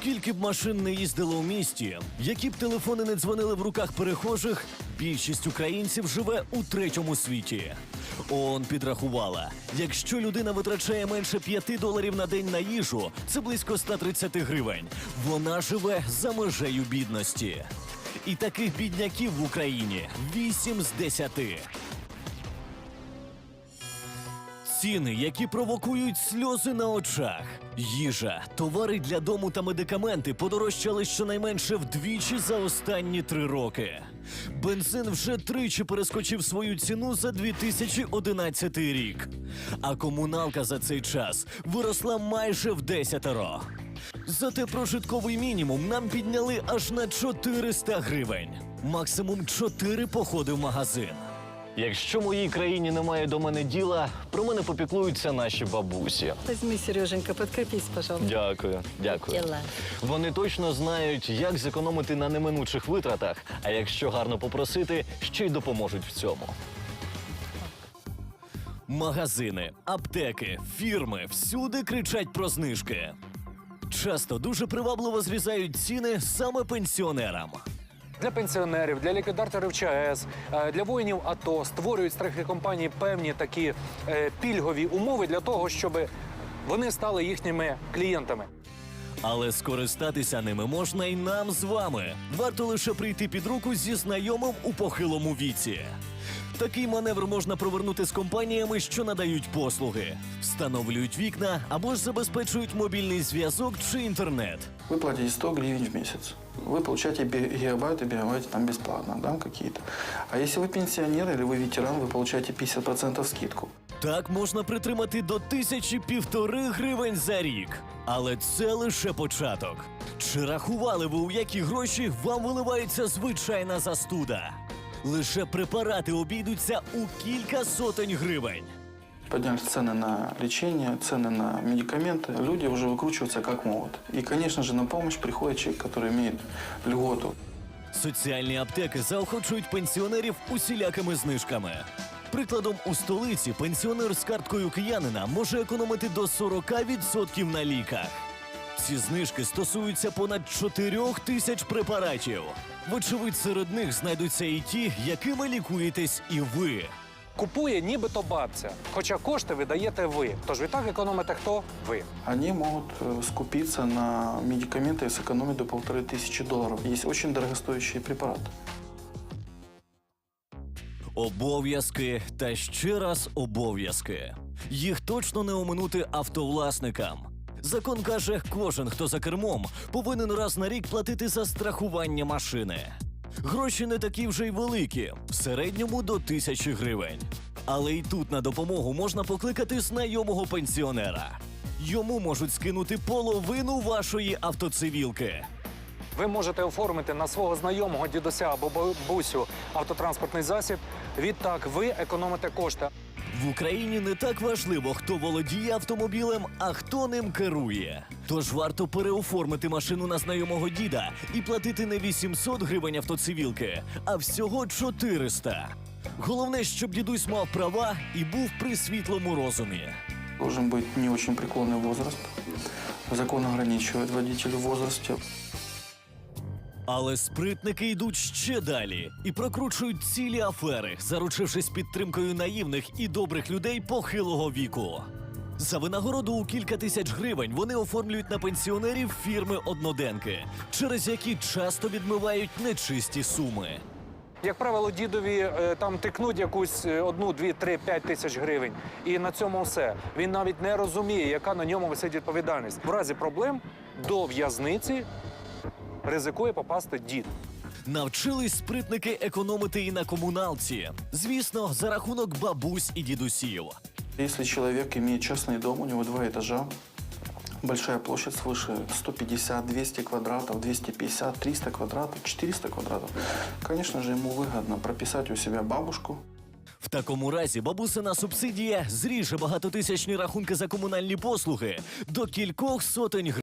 Скільки б машин не їздило у місті, які б телефони не дзвонили в руках перехожих, більшість українців живе у третьому світі. ООН підрахувала, якщо людина витрачає менше 5 доларів на день на їжу, це близько 130 гривень. Вона живе за межею бідності. І таких бідняків в Україні 8 з 10. Ціни, які провокують сльози на очах. Їжа, товари для дому та медикаменти подорожчали щонайменше вдвічі за останні три роки. Бензин вже тричі перескочив свою ціну за 2011 рік. А комуналка за цей час виросла майже в десятеро. Зате прожитковий мінімум нам підняли аж на 400 гривень. Максимум 4 походи в магазин. Якщо моїй країні немає до мене діла, про мене попіклуються наші бабусі. Возьми, Сереженька, подкрепись, пожалуйста. Дякую, дякую. Діла. Вони точно знають, як зекономити на неминучих витратах, а якщо гарно попросити, ще й допоможуть в цьому. Магазини, аптеки, фірми всюди кричать про знижки. Часто дуже привабливо зрізають ціни саме пенсіонерам. Для пенсіонерів, для ліквідаторів ЧАЕС, е, для воїнів АТО створюють страхові певні такі е, пільгові умови для того, щоб вони стали їхніми клієнтами. Але скористатися ними можна і нам з вами. Варто лише прийти під руку зі знайомим у похилому віці. Такий маневр можна провернути з компаніями, що надають послуги, встановлюють вікна або ж забезпечують мобільний зв'язок чи інтернет. Вы платите 100 гривен в месяц. Вы получаете би- гигабайты, гигабайты там бесплатно, да, какие-то. А если вы пенсионер или вы ветеран, вы получаете 50% скидку. Так можна притримати до тисячі півтори гривень за рік. Але це лише початок. Чи рахували ви, у які гроші вам виливається звичайна застуда? Лише препарати обійдуться у кілька сотень гривень. Поднялись цены на лечение, цены на медикаменты. Люди уже выкручиваются как могут. И, конечно же, на помощь приходит человек, который имеет льготу. Соціальні аптеки заохочують пенсіонерів усілякими знижками. Прикладом, у столиці пенсіонер з карткою киянина може економити до 40% на ліках. Ці знижки стосуються понад 4 тисяч препаратів. Вочевидь, серед них знайдуться і ті, якими лікуєтесь і ви. Купує нібито бабця, хоча кошти ви даєте ви. Тож відтак економите хто? Ви. Они могут э, скупиться на медикаменты и сэкономить до полторы тысячи долларов. Есть очень дорогостоящие препараты. Обов'язки та ще раз обов'язки. Їх точно не оминути автовласникам. Закон каже, кожен, хто за кермом, повинен раз на рік платити за страхування машини. Гроші не такі вже й великі, в середньому до тисячі гривень. Але й тут на допомогу можна покликати знайомого пенсіонера. Йому можуть скинути половину вашої автоцивілки. Ви можете оформити на свого знайомого дідуся або бабусю автотранспортний засіб. Відтак ви економите кошти. В Україні не так важливо, хто володіє автомобілем, а хто ним керує. Тож варто переоформити машину на знайомого діда і платити не 800 гривень автоцивілки, а всього 400. Головне, щоб дідусь мав права і був при світлому розумі. Должен быть не очень преклонный возраст. Закон ограничивает водителей в возрасте. Але спритники йдуть ще далі і прокручують цілі афери, заручившись підтримкою наївних і добрих людей похилого віку. За винагороду у кілька тисяч гривень вони оформлюють на пенсіонерів фірми одноденки, через які часто відмивають нечисті суми. Як правило, дідові е, там тикнуть якусь е, одну, дві, три, п'ять тисяч гривень. І на цьому все. Він навіть не розуміє, яка на ньому висить відповідальність. В разі проблем до в'язниці ризикує попасти дід. Навчились спритники економити і на комуналці. Звісно, за рахунок бабусь і дідусів. Если человек имеет частный дом, у него два этажа, большая площадь свыше 150-200 квадратов, 250, 300 квадратов, 400 квадратов, конечно же, ему выгодно прописать у себя бабушку, В такому разі бабусина субсидія зріже багатотисячні рахунки за комунальні послуги до кількох сотень гривень.